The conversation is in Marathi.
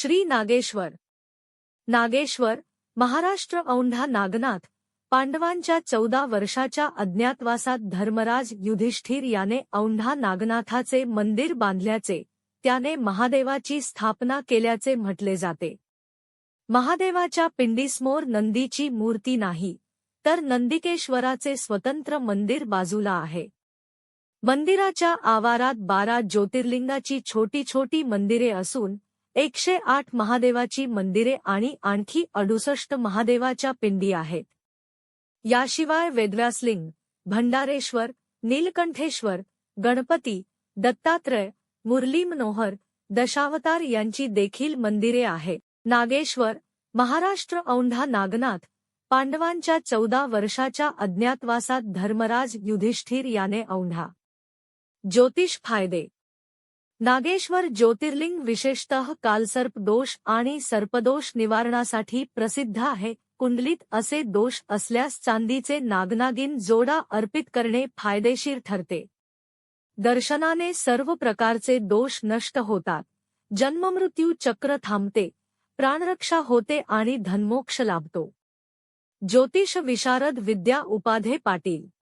श्री नागेश्वर. नागेश्वर महाराष्ट्र औंढा नागनाथ पांडवांच्या चौदा वर्षाच्या अज्ञातवासात धर्मराज युधिष्ठिर याने औंढा नागनाथाचे मंदिर बांधल्याचे त्याने महादेवाची स्थापना केल्याचे म्हटले जाते. महादेवाच्या पिंडीसमोर नंदीची मूर्ती नाही तर नंदिकेश्वराचे स्वतंत्र मंदिर बाजूला आहे. मंदिराच्या आवारात बारा ज्योतिर्लिंगाची छोटी छोटी मंदिरे असून एकशे आठ महादेवाची मंदिरे आणि आणखी अडुसष्ट महादेवाच्या पिंडी आहेत. याशिवाय वेदव्यासलिंग भंडारेश्वर नीलकंठेश्वर गणपती दत्तात्रय मुरली मनोहर दशावतार यांची देखील मंदिरे आहेत. नागेश्वर महाराष्ट्र औंढा नागनाथ पांडवांच्या चौदा वर्षाच्या अज्ञातवासात धर्मराज युधिष्ठिर याने औंढा. ज्योतिष फायदे नागेश्वर ज्योतिर्लिंग विशेषतः कालसर्प दोष आणि सर्पदोष निवारणासाठी प्रसिद्ध आहे. कुंडलीत असे दोष असल्यास चांदीचे नागनागिन जोडा अर्पित करणे फायदेशीर ठरते. दर्शनाने सर्व प्रकारचे दोष नष्ट होतात. जन्ममृत्यू चक्र थांबते. प्राणरक्षा होते आणि धनमोक्ष लाभतो. ज्योतिष विशारद विद्या उपाधे पाटील.